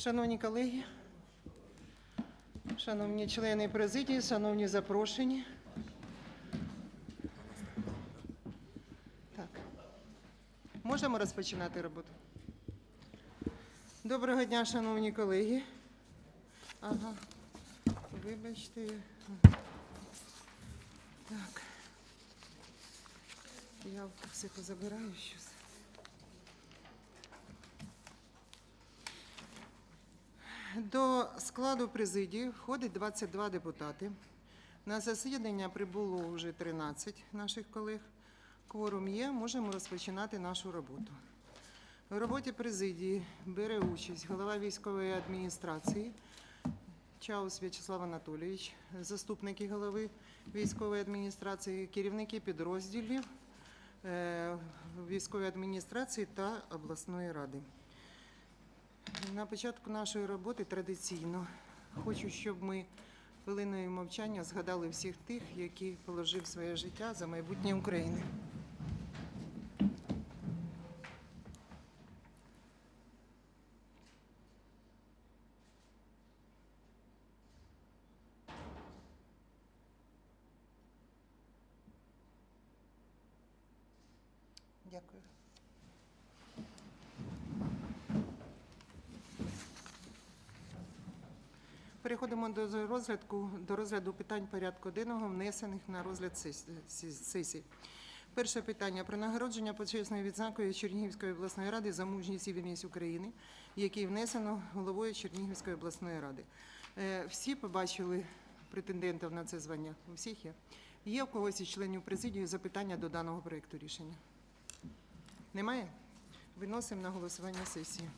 Шановні колеги, шановні члени президії, шановні запрошені. Так. Можемо розпочинати роботу? Доброго дня, шановні колеги. Ага. Вибачте. Так. Я все позабираю щось. До складу президії входить 22 депутати. На засідання прибуло вже 13 наших колег. Кворум є, можемо розпочинати нашу роботу. В роботі президії бере участь голова військової адміністрації Чаус В'ячеслав Анатолійович, заступники голови військової адміністрації, керівники підрозділів е, військової адміністрації та обласної ради. На початку нашої роботи традиційно хочу, щоб ми хвилиною мовчання згадали всіх тих, які положив своє життя за майбутнє України. Дякую. Переходимо до розгляду, питань порядку денного, внесених на розгляд сес- сес- сесії. Перше питання про нагородження почесною відзнакою Чернігівської обласної ради за мужність і вірність України, який внесено головою Чернігівської обласної ради. Е, Всі побачили претендентів на це звання? У всіх є? Є у когось із членів президії запитання до даного проєкту рішення? Немає? Виносимо на голосування сесії.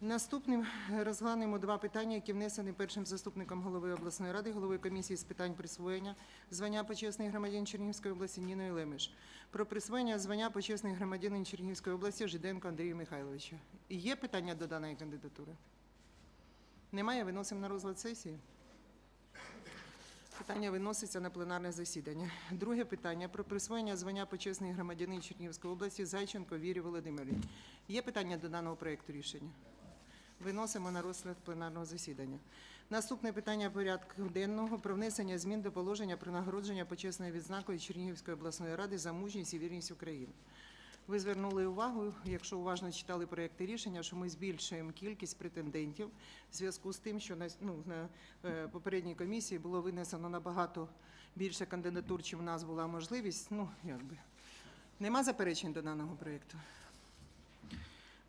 Наступним розглянемо два питання, які внесені першим заступником голови обласної ради, головою комісії з питань присвоєння звання почесний громадянин Чернігівської області Ніною Лемеш. Про присвоєння звання почесний громадянин Чернігівської області Жиденко Андрію Михайловича. Є питання до даної кандидатури? Немає? Виносимо на розгляд сесії. Питання виноситься на пленарне засідання. Друге питання про присвоєння звання почесний громадянин Чернігівської області Зайченко Вірі Володимирівні. Є питання до даного проєкту рішення? Виносимо на розгляд пленарного засідання. Наступне питання порядку денного про внесення змін до положення про нагородження почесною відзнакою Чернігівської обласної ради за мужність і вірність України. Ви звернули увагу, якщо уважно читали проєкти рішення, що ми збільшуємо кількість претендентів в зв'язку з тим, що на, ну, на е, попередній комісії було винесено набагато більше кандидатур, чим в нас була можливість. Ну, якби. Нема заперечень до даного проєкту?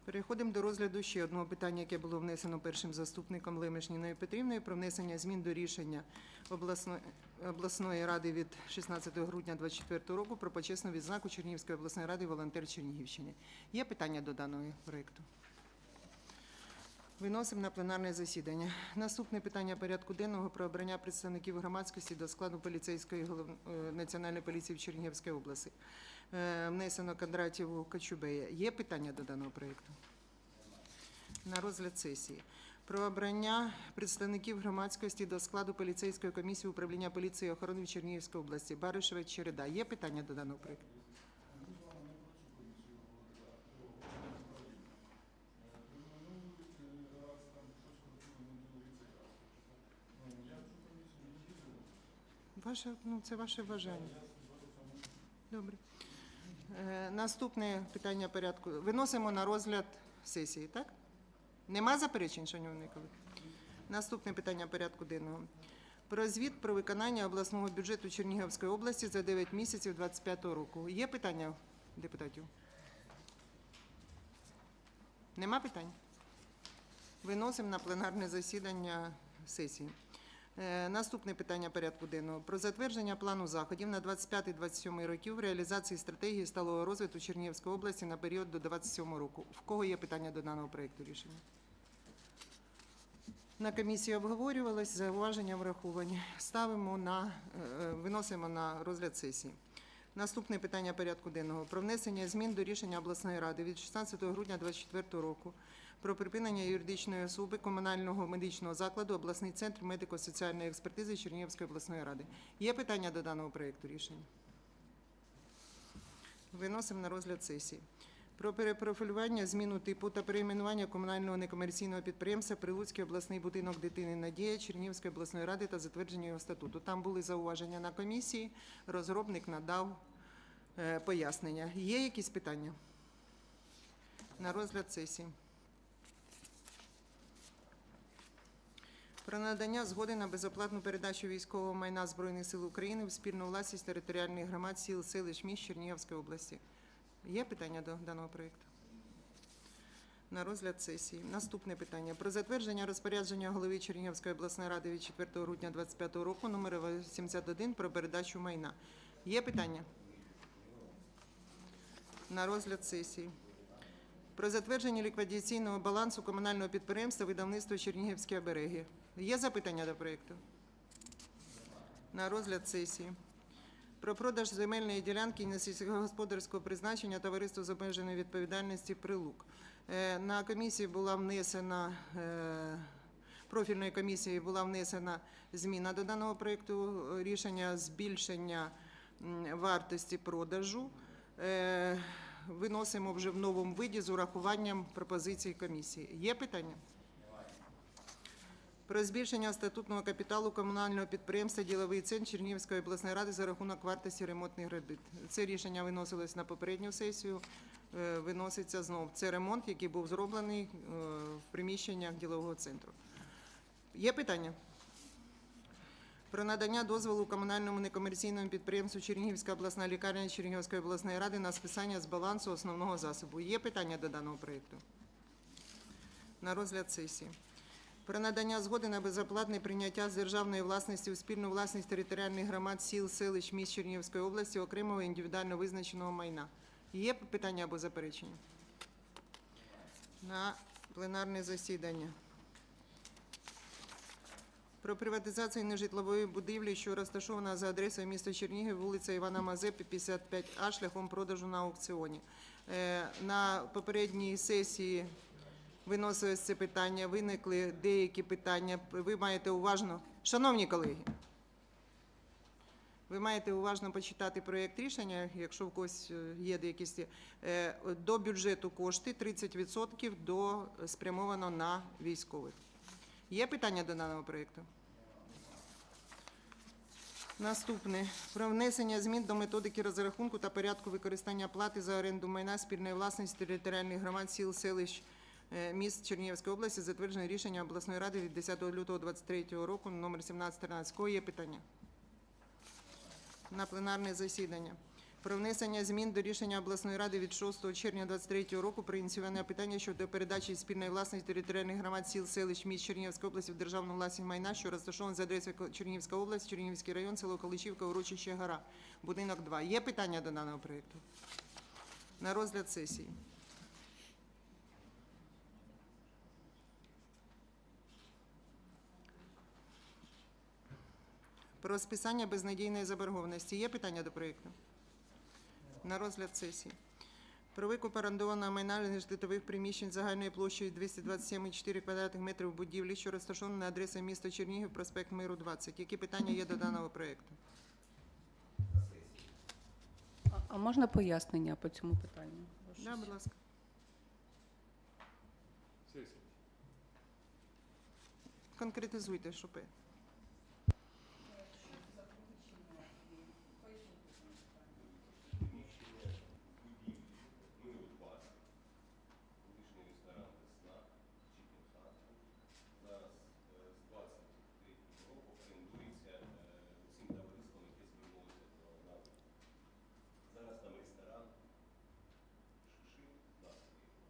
Переходимо до розгляду ще одного питання, яке було внесено першим заступником Лемешніною Петрівною про внесення змін до рішення обласної, обласної ради від 16 грудня 2024 року про почесну відзнаку Чернігівської обласної ради волонтер Чернігівщини. Є питання до даного проєкту? Виносимо на пленарне засідання. Наступне питання порядку денного про обрання представників громадськості до складу поліцейської голов... е, національної поліції в Чернігівській області. Е, Внесено Кондратєву Кочубея. Є питання до даного проєкту? На розгляд сесії. Про обрання представників громадськості до складу поліцейської комісії управління поліції і охорони в Чернігівській області. Баришева Череда. Є питання до даного проєкту? Ваше, ну, це ваше бажання. Добре. Е, Наступне питання порядку. Виносимо на розгляд сесії, так? Нема заперечень, шановні колеги? Наступне питання порядку денного. Про звіт про виконання обласного бюджету Чернігівської області за 9 місяців 2025 року. Є питання депутатів? Нема питань? Виносимо на пленарне засідання сесії. Е, Наступне питання порядку денного про затвердження плану заходів на 25-27 років в реалізації стратегії сталого розвитку Чернігівської області на період до 27 року. В кого є питання до даного проєкту рішення? На комісії обговорювалось, зауваження враховані. Ставимо на е, виносимо на розгляд сесії. Наступне питання порядку денного про внесення змін до рішення обласної ради від 16 грудня 2024 року про припинення юридичної особи комунального медичного закладу обласний центр медико-соціальної експертизи Чернігівської обласної ради. Є питання до даного проєкту рішення? Виносимо на розгляд сесії. Про перепрофілювання, зміну типу та перейменування комунального некомерційного підприємства Прилуцький обласний будинок дитини Надія Чернігівської обласної ради та затвердження його статуту. Там були зауваження на комісії. Розробник надав е, пояснення. Є якісь питання? На розгляд сесії. Про надання згоди на безоплатну передачу військового майна Збройних сил України в спільну власність територіальних громад сіл, селищ, міст Чернігівської області. Є питання до даного проєкту? На розгляд сесії. Наступне питання. Про затвердження розпорядження голови Чернігівської обласної ради від 4 грудня 2025 року номер 81 про передачу майна. Є питання? На розгляд сесії. Про затвердження ліквідаційного балансу комунального підприємства видавництво Чернігівські обереги. Є запитання до проєкту? На розгляд сесії. Про продаж земельної ділянки на сільськогосподарського призначення товариству з обмеженою відповідальності Прилук. Е, На комісії була внесена е, профільної комісії була внесена зміна до даного проєкту е, рішення збільшення вартості продажу. Виносимо вже в новому виді з урахуванням пропозицій комісії. Є питання? Про збільшення статутного капіталу комунального підприємства Діловий центр Чернігівської обласної ради за рахунок вартості ремонтних робіт. Це рішення виносилось на попередню сесію. е, Виноситься знову. Це ремонт, який був зроблений е, в приміщеннях ділового центру. Є питання? Про надання дозволу комунальному некомерційному підприємству Чернігівська обласна лікарня Чернігівської обласної ради на списання з балансу основного засобу. Є питання до даного проєкту? На розгляд сесії. Про надання згоди на безоплатне прийняття з державної власності у спільну власність територіальних громад сіл, селищ, міст Чернігівської області окремого індивідуально визначеного майна. Є питання або заперечення? На пленарне засідання. Про приватизацію нежитлової будівлі, що розташована за адресою міста Чернігів, вулиця Івана Мазепи, 55А, шляхом продажу на аукціоні. Е, На попередній сесії виносилось це питання, виникли деякі питання. Ви маєте уважно, шановні колеги, ви маєте уважно почитати проєкт рішення, якщо в когось е, є якісь е, до бюджету кошти 30% до спрямовано на військових. Є питання до даного проєкту? Наступне про внесення змін до методики розрахунку та порядку використання плати за оренду майна спільної власності територіальних громад сіл, селищ, е, міст Чернігівської області, затверджене рішення обласної ради від 10 лютого 2023 року, номер 1713. Кого є питання? На пленарне засідання. Про внесення змін до рішення обласної ради від 6 червня 2023 року про ініціювання питання щодо передачі спільної власності територіальних громад сіл, селищ, міст Чернігівської області в державну власність майна, що розташовано за адресою Чернігівська область, Чернігівський район, село Каличівка, урочище Гора, будинок 2. Є питання до даного проєкту? На розгляд сесії. Про списання безнадійної заборгованості. Є питання до проєкту? На розгляд сесії. Про викуп орендованого майна нежитлових приміщень загальною площею 227,4 квадратних метрів будівлі, що розташована на адресі міста Чернігів, проспект Миру 20. Які питання є до даного проєкту? А- А можна пояснення по цьому питанню? Да, будь ласка. Конкретизуйте, що пи- колишній ресторан «Весна», Chicken Hut. Зараз е, з 23 року орендується е, цим товариством, яке звернулося до назви. Зараз там ресторан Шишин, назва його.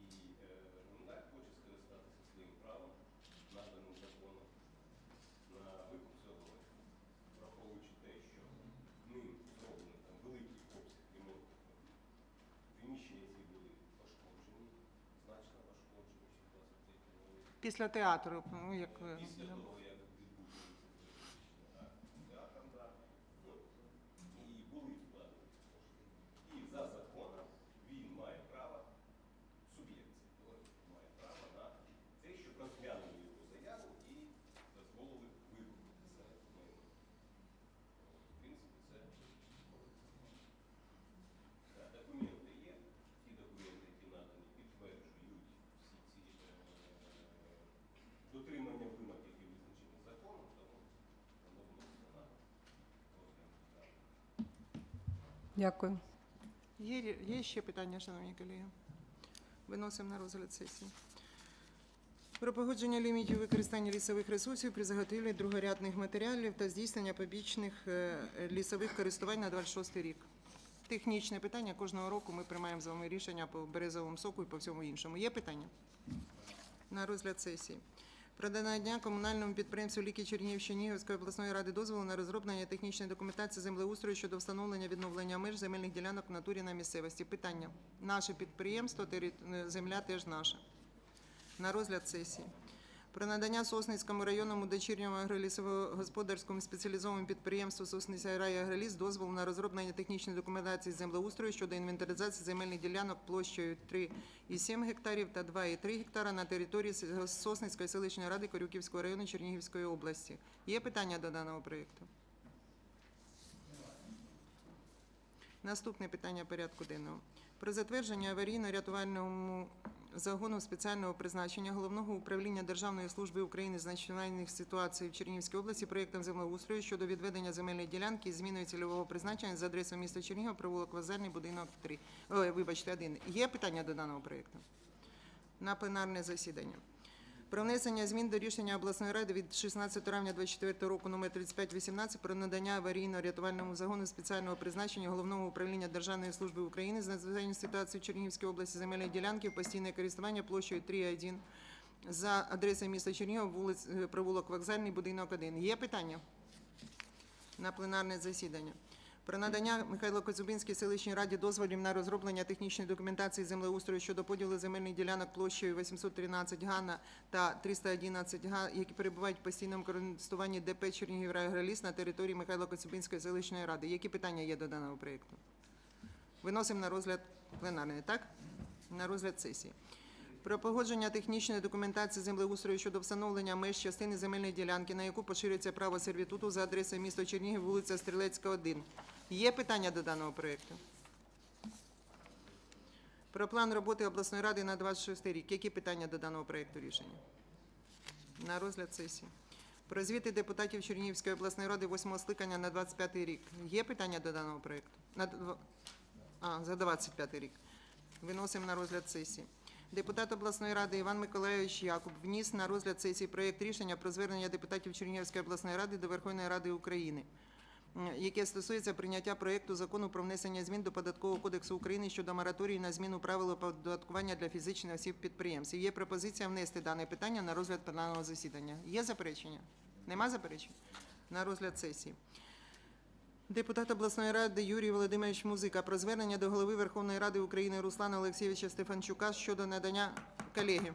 І е, Гумдак хоче скористатися своїм правом, наданим законом, на викуп цього, враховуючи те, що ним зроблений там великий обсяг ремонтних робіт. Приміщення ці були пошкоджені, значно пошкоджені ще в 23 році. Після театру, ну, як. Після того, як відбувся театр, да. От. і були вкладені кошти. І за законом він має право, суб'єкт цього має право на те, щоб розглянули його заяву і дозволили викупити це майно. В принципі, це Да, документи є, ті Дякую. Є, є ще питання, шановні колеги? Виносимо на розгляд сесії. Про погодження лімітів використання лісових ресурсів при заготівлі другорядних матеріалів та здійснення побічних е, лісових користувань на 26 рік. Технічне питання. Кожного року ми приймаємо з вами рішення по березовому соку і по всьому іншому. Є питання? На розгляд сесії. Про дня комунальному підприємству Ліки Чернігівщини обласної ради дозволу на розроблення технічної документації землеустрою щодо встановлення відновлення меж земельних ділянок в натурі на місцевості. Питання. Наше підприємство, земля теж наша. На розгляд сесії. Про надання Сосницькому районному дочірньому агролісово-господарському спеціалізованому підприємству Сосниця рай Агроліс дозволу на розроблення технічної документації землеустрою щодо інвентаризації земельних ділянок площею 3,7 гектарів та 2,3 гектара на території Сосницької селищної ради Корюківського району Чернігівської області. Є питання до даного проєкту? Наступне питання порядку денного. Про затвердження аварійно-рятувальному загону спеціального призначення Головного управління Державної служби України з надзвичайних ситуацій в Чернігівській області проєктом землеустрою щодо відведення земельної ділянки із зміною цільового призначення за адресою міста Чернігів, провулок Вазарний, будинок 3. Ой, вибачте, 1. Є питання до даного проєкту? На пленарне засідання. Про внесення змін до рішення обласної ради від 16 травня 24 року номер 3518 про надання аварійно-рятувальному загону спеціального призначення Головного управління Державної служби України з надзвичайної ситуації в Чернігівській області земельної ділянки в постійне користування площею 3,1 за адресою міста Чернігів, вулиць, е, провулок Вокзальний, будинок 1. Є питання? На пленарне засідання. Про надання Михайло Коцюбинській селищній раді дозволів на розроблення технічної документації землеустрою щодо поділу земельних ділянок площею 813 га на- та 311 га, які перебувають в постійному користуванні ДП Чернігіврайагроліс на території Михайло Коцюбинської селищної ради. Які питання є до даного проєкту? Виносимо на розгляд пленарний, так? На розгляд сесії. Про погодження технічної документації землеустрою щодо встановлення меж частини земельної ділянки, на яку поширюється право сервітуту за адресою міста Чернігів, вулиця Стрілецька, 1. Є питання до даного проєкту? Про план роботи обласної ради на 26 рік. Які питання до даного проєкту рішення? На розгляд сесії. Про звіти депутатів Чернігівської обласної ради 8 скликання на 25 рік. Є питання до даного проєкту? На а, за 25 рік. Виносимо на розгляд сесії. Депутат обласної ради Іван Миколайович Якуб вніс на розгляд сесії проєкт рішення про звернення депутатів Чернігівської обласної ради до Верховної Ради України, яке стосується прийняття проєкту закону про внесення змін до Податкового кодексу України щодо мораторію на зміну правил оподаткування для фізичних осіб підприємців. Є пропозиція внести дане питання на розгляд пленарного засідання. Є заперечення? Нема заперечень? На розгляд сесії. Депутат обласної ради Юрій Володимирович Музика про звернення до голови Верховної Ради України Руслана Олексійовича Стефанчука щодо надання колеги.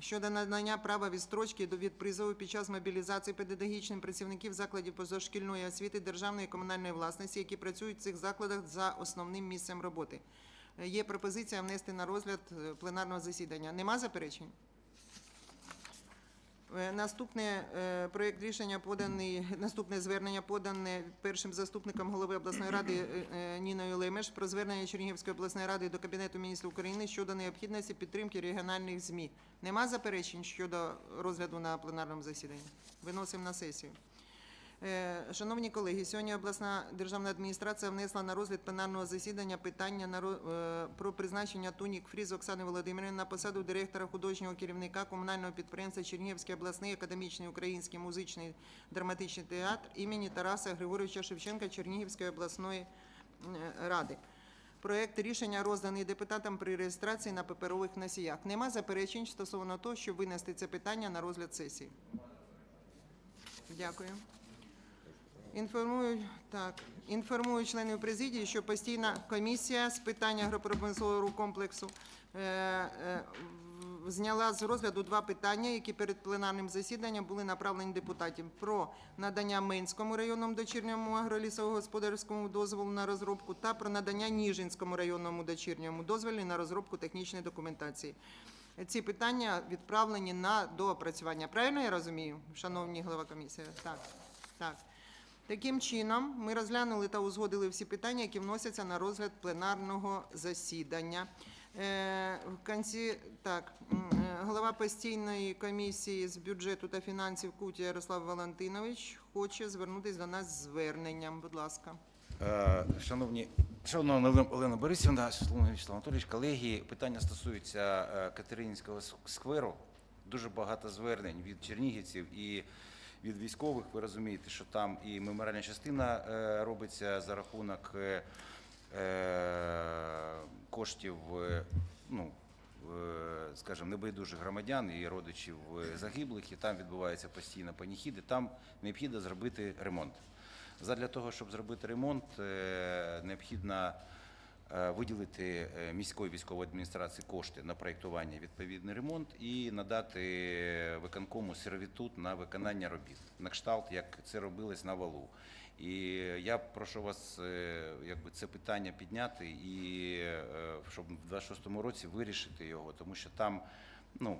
Щодо надання права відстрочки до від призову під час мобілізації педагогічним працівників закладів позашкільної освіти державної і комунальної власності, які працюють в цих закладах за основним місцем роботи. Е, Є пропозиція внести на розгляд е, пленарного засідання. Нема заперечень? Е, Наступне е, проєкт рішення поданий, наступне звернення подане першим заступником голови обласної ради е, Ніною Лемеш про звернення Чернігівської обласної ради до Кабінету міністрів України щодо необхідності підтримки регіональних ЗМІ. Нема заперечень щодо розгляду на пленарному засіданні? Виносимо на сесію. Е, Шановні колеги, сьогодні обласна державна адміністрація внесла на розгляд пленарного засідання питання е, про призначення Тунік Фріз Оксани Володимирівни на посаду директора художнього керівника комунального підприємства Чернігівський обласний академічний український музичний драматичний театр імені Тараса Григоровича Шевченка Чернігівської обласної е, ради. Проект рішення розданий депутатам при реєстрації на паперових носіях. Нема заперечень стосовно того, щоб винести це питання на розгляд сесії. Дякую. Інформую так. Інформую членів президії, що постійна комісія з питань агропромислового комплексу е, е, зняла з розгляду два питання, які перед пленарним засіданням були направлені депутатам про надання Минському районному дочірньому агролісово-господарському дозволу на розробку та про надання Ніжинському районному дочірньому дозволу на розробку технічної документації. Ці питання відправлені на доопрацювання. Правильно я розумію, шановні голова комісії? Так, так. Таким чином, ми розглянули та узгодили всі питання, які вносяться на розгляд пленарного засідання. Е, в кінці так, е, голова постійної комісії з бюджету та фінансів Кутя Ярослав Валентинович хоче звернутися до нас з зверненням. Будь ласка. Е, Шановні Шановна Олена- Борисівна, шановний Вячеслав Анатолійович, колеги, питання стосується Катеринівського с- скверу. Дуже багато звернень від чернігівців і від військових. Ви розумієте, що там і меморіальна частина е, робиться за рахунок е, е, коштів, ну, скажімо, небайдужих громадян і родичів загиблих, і там відбуваються постійно паніхіди. Там необхідно зробити ремонт. Задля того, щоб зробити ремонт, необхідно е, виділити е, міської військової адміністрації кошти на проєктування відповідний ремонт і надати виконкому сервітут на виконання робіт на кшталт, як це робилось на валу. І я прошу вас е, якби це питання підняти і е, щоб в 26-му році вирішити його, тому що там ну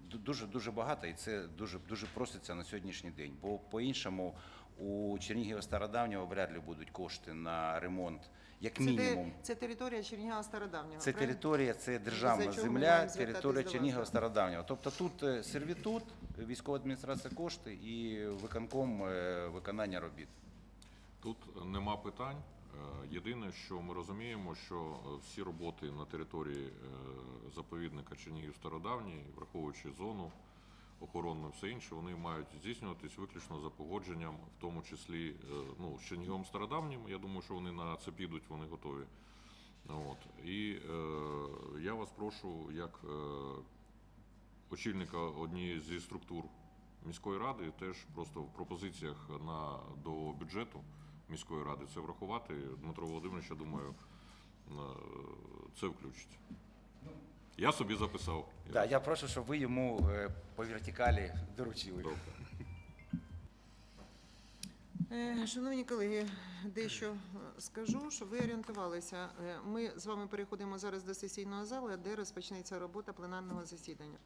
дуже дуже багато, і це дуже дуже проситься на сьогоднішній день. Бо по-іншому у Чернігова Стародавнього вряд ли будуть кошти на ремонт, як Це, те- це територія Чернігова Стародавнього. Це правильно? територія, це державна земля, територія Чернігова Стародавнього. Тобто тут е, сервітут, військова адміністрація кошти і виконком е, виконання робіт. Тут нема питань. Е, Єдине, що ми розуміємо, що всі роботи на території заповідника Чернігів Стародавній, враховуючи зону охоронну і все інше, вони мають здійснюватись виключно за погодженням, в тому числі е, ну, з Черніговом Стародавнім. Я думаю, що вони на це підуть, вони готові. От. І е, я вас прошу, як е, очільника однієї зі структур міської ради, теж просто в пропозиціях на, до бюджету міської ради це врахувати. Дмитро Володимирович, я думаю, е, це включить. Я собі записав. Да, я прошу, щоб ви йому е, по вертикалі доручили. Добре. Е, Шановні колеги, дещо е, скажу, щоб ви орієнтувалися. Е, Ми з вами переходимо зараз до сесійного залу, де розпочнеться робота пленарного засідання.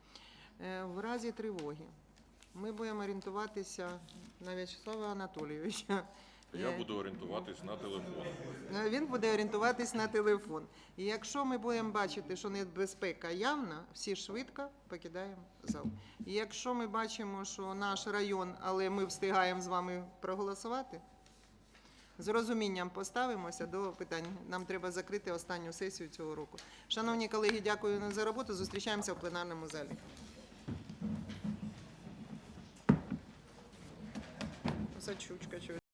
Е, В разі тривоги ми будемо орієнтуватися на В'ячеслава Анатолійовича. Я буду орієнтуватись на телефон. Е, Він буде орієнтуватись на телефон. І якщо ми будемо бачити, що небезпека явна, всі швидко покидаємо зал. І якщо ми бачимо, що наш район, але ми встигаємо з вами проголосувати, з розумінням поставимося до питань. Нам треба закрити останню сесію цього року. Шановні колеги, дякую за роботу. Зустрічаємося в пленарному залі. Зачучка.